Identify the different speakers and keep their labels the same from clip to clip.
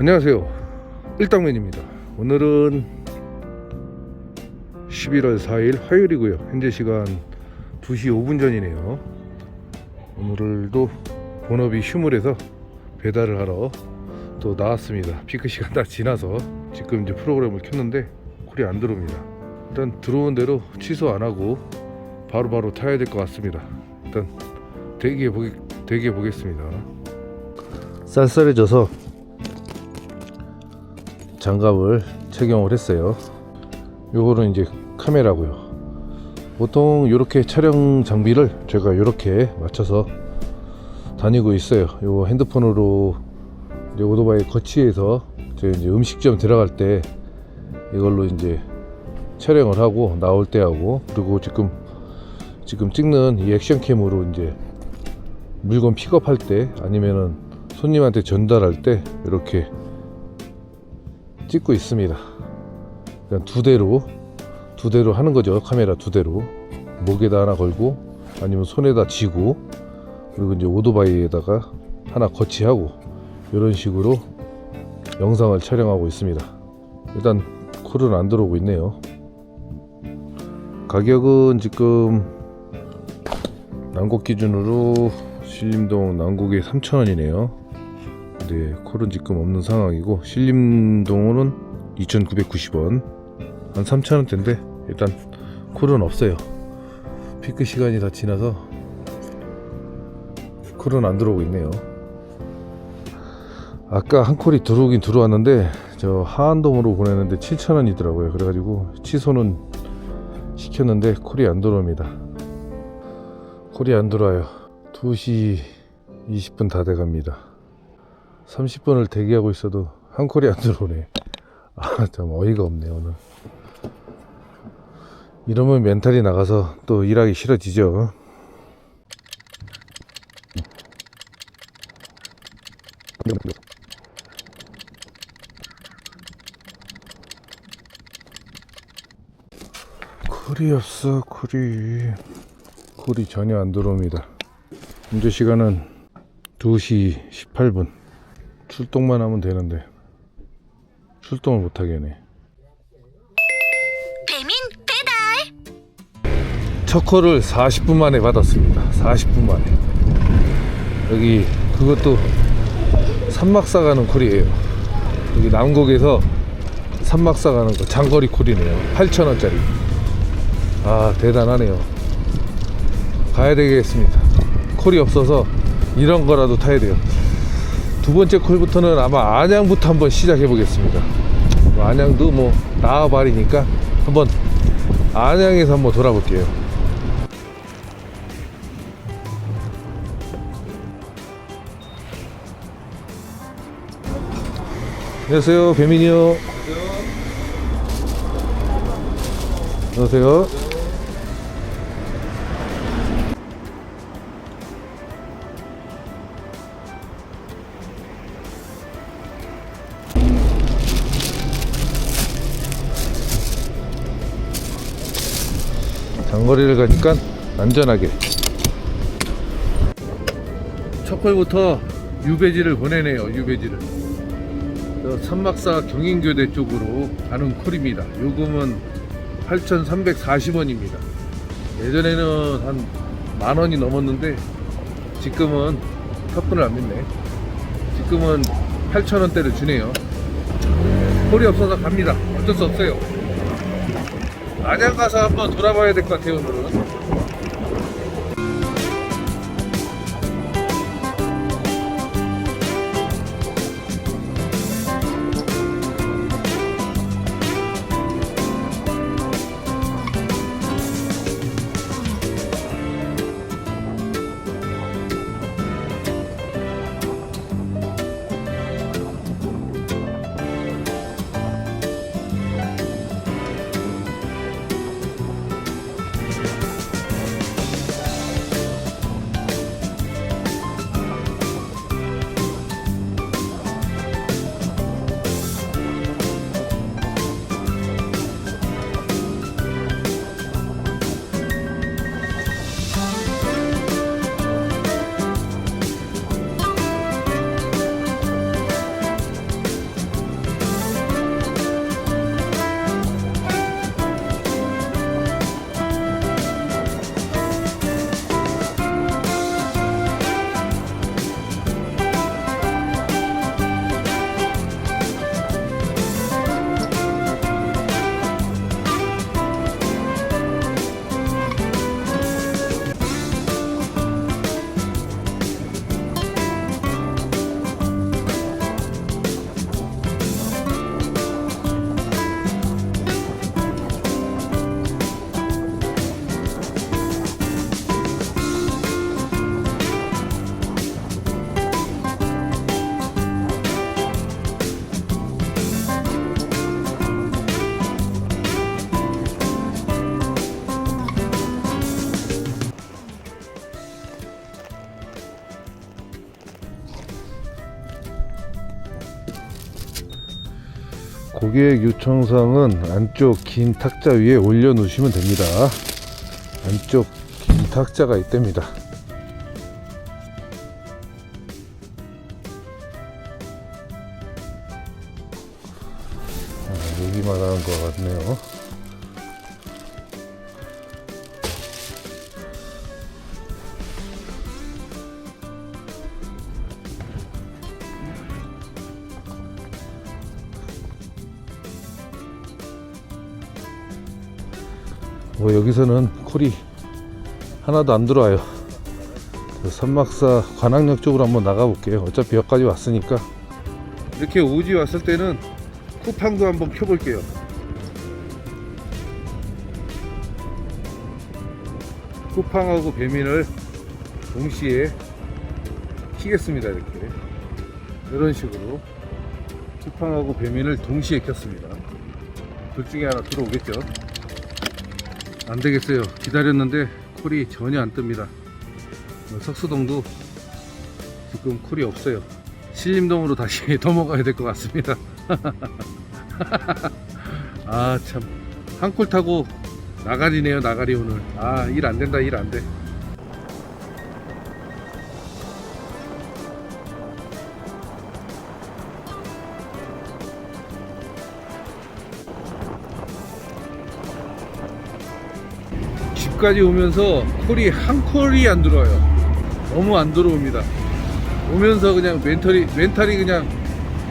Speaker 1: 안녕하세요. 일당맨입니다. 오늘은 11월 4일 화요일이고요. 현재 시간 2시 5분 전이네요. 오늘도 본업이 휴물에서 배달을 하러 또 나왔습니다. 피크 시간 다 지나서 지금 이제 프로그램을 켰는데 콜이 안 들어옵니다. 일단 들어온 대로 취소 안 하고 바로바로 타야 될 것 같습니다. 일단 대기해 보겠, 대기해 보겠습니다. 쌀쌀해져서 장갑을 착용을 했어요. 요거는 이제 카메라고요. 보통 이렇게 촬영 장비를 제가 이렇게 맞춰서 다니고 있어요. 요 핸드폰으로 이제 오토바이 거치해서 저 이제 음식점 들어갈 때 이걸로 이제 촬영을 하고 나올 때 하고 그리고 지금 지금 찍는 이 액션캠으로 이제 물건 픽업할 때 아니면은 손님한테 전달할 때 이렇게 찍고 있습니다. 그냥 두 대로 두 대로 하는 거죠. 카메라 두 대로 목에다 하나 걸고 아니면 손에다 쥐고 그리고 이제 오토바이에다가 하나 거치하고 이런 식으로 영상을 촬영하고 있습니다. 일단 콜은 안 들어오고 있네요. 가격은 지금 난곡 기준으로 신림동 난곡이 3,000원이네요. 네, 콜은 지금 없는 상황이고 신림동으로는 2,990원. 한 3,000원대인데 일단 콜은 없어요. 피크 시간이 다 지나서 콜은 안 들어오고 있네요. 아까 한 콜이 들어오긴 들어왔는데 저 하안동으로 보내는데 7,000원이더라고요. 그래가지고 취소는 시켰는데 콜이 안 들어옵니다. 콜이 안 들어와요. 2시 20분 다 돼갑니다 30분을 대기하고 있어도 한 콜이 안 들어오네. 아, 참 어이가 없네, 오늘. 이러면 멘탈이 나가서 또 일하기 싫어지죠. 콜이 없어, 콜이. 콜이 전혀 안 들어옵니다. 현재 시간은 2시 18분. 출동만 하면 되는데 출동을 못 하겠네.
Speaker 2: 배민 배달
Speaker 1: 첫 콜을 40분 만에 받았습니다. 40분 만에. 여기 그것도 산막사 가는 콜이에요. 여기 남곡에서 산막사 가는 거 장거리 콜이네요. 8,000원짜리. 아 대단하네요. 가야 되겠습니다. 콜이 없어서 이런 거라도 타야 돼요. 두 번째 콜부터는 아마 안양부터 한번 시작해 보겠습니다. 뭐 안양도 뭐 나와발이니까 한번 안양에서 한번 돌아볼게요. 안녕하세요, 배민이요. 안녕하세요. 장 거리를 가니까 안전하게. 첫 콜부터 유배지를 보내네요 유배지를. 저 산막사 경인교대 쪽으로 가는 콜입니다. 요금은 8,340원입니다. 예전에는 한 만원이 넘었는데 지금은 턱분을 안 믿네. 지금은 8,000원대를 주네요. 콜이 없어서 갑니다. 어쩔 수 없어요 안양 가서 한번 돌아봐야 될 것 같아요 오늘은 고객 요청사항은 안쪽 긴 탁자 위에 올려 놓으시면 됩니다. 안쪽 긴 탁자가 있답니다. 아, 여기 말하는 것 같네요. 뭐 여기서는 콜이 하나도 안 들어와요. 그 선막사 관악역 쪽으로 한번 나가 볼게요. 어차피 여기까지 왔으니까. 이렇게 오지 왔을 때는 쿠팡도 한번 켜볼게요. 쿠팡하고 배민을 동시에 키겠습니다. 이렇게 이런 식으로 쿠팡하고 배민을 동시에 켰습니다. 둘 중에 하나 들어오겠죠. 안 되겠어요. 기다렸는데 콜이 전혀 안 뜹니다. 어, 석수동도 지금 콜이 없어요. 신림동으로 다시 넘어가야 될 것 같습니다. 아, 참. 한 콜 타고 나가리네요, 나가리 오늘. 아, 일 안 된다, 일 안 돼. 집까지 오면서 콜이 한 콜이 안 들어와요. 너무 안 들어옵니다. 오면서 그냥 멘탈이 멘탈이 그냥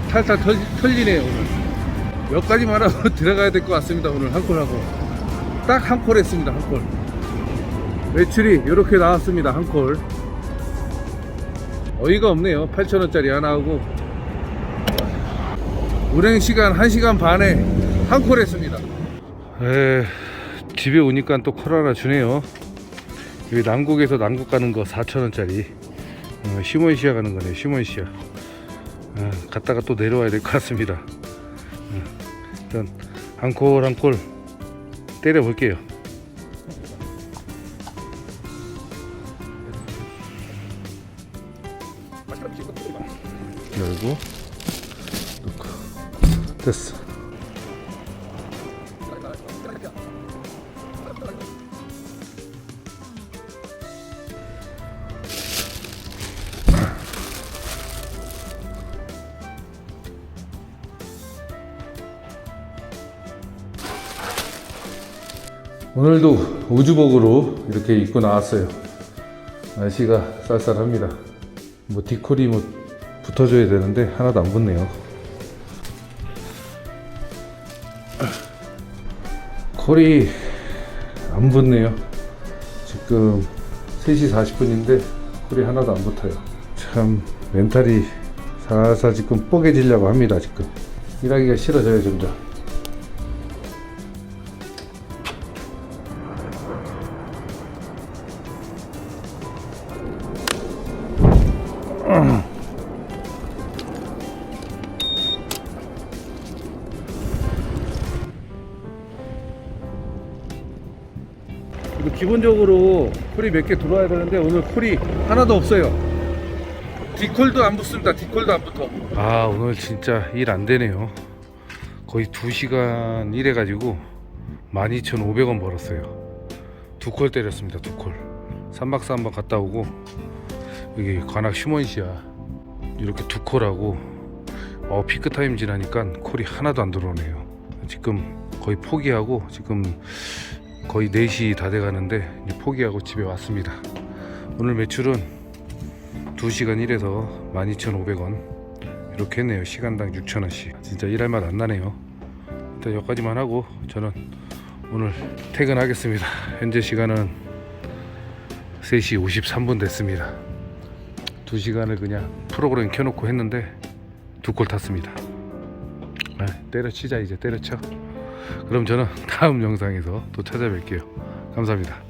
Speaker 1: 탈탈 털, 털리네요 오늘. 몇 가지만 하고 들어가야 될 것 같습니다 오늘 한 콜 하고 딱 한 콜 했습니다 한 콜. 매출이 이렇게 나왔습니다 한 콜. 어이가 없네요 8,000원짜리 하나 하고 운행 시간 1시간 반에 한 콜 했습니다. 에, 집에 오니까 또콜 하나 주네요. 여기 남국에서 남국 가는 거 4,000원짜리. 어, 시몬시아 가는 거네, 시몬시아. 어, 갔다가 또 내려와야 될 것 같습니다. 어, 일단 한콜 한콜 때려 볼게요. 열고 놓고 됐어. 오늘도 우주복으로 이렇게 입고 나왔어요. 날씨가 쌀쌀합니다. 뭐 디콜이 뭐 붙어줘야 되는데 하나도 안 붙네요. 콜이 안 붙네요. 지금 3시 40분인데 콜이 하나도 안 붙어요. 참 멘탈이 살살 지금 뽀개지려고 합니다. 지금 일하기가 싫어져요 점점. 그리고 기본적으로 콜이 몇 개 들어와야 되는데 오늘 콜이 하나도 없어요. 디콜도 안 붙습니다. 디콜도 안 붙어. 아 오늘 진짜 일 안 되네요. 거의 2시간 일해가지고 12,500원 벌었어요. 두 콜 때렸습니다. 두 콜. 삼박사 한번 갔다 오고 여기 관악 휴먼시아 이렇게 두 콜하고 어 피크 타임 지나니까 콜이 하나도 안 들어오네요. 지금 거의 포기하고 지금 거의 4시 다 돼가는데 포기하고 집에 왔습니다. 오늘 매출은 2시간 일해서 12,500원 이렇게 했네요. 시간당 6,000원씩. 진짜 일할 맛 안 나네요. 일단 여기까지만 하고 저는 오늘 퇴근하겠습니다. 현재 시간은 3시 53분 됐습니다. 2시간을 그냥 프로그램 켜놓고 했는데 두 골 탔습니다. 아, 때려치자 이제 때려쳐. 그럼 저는 다음 영상에서 또 찾아뵐게요. 감사합니다.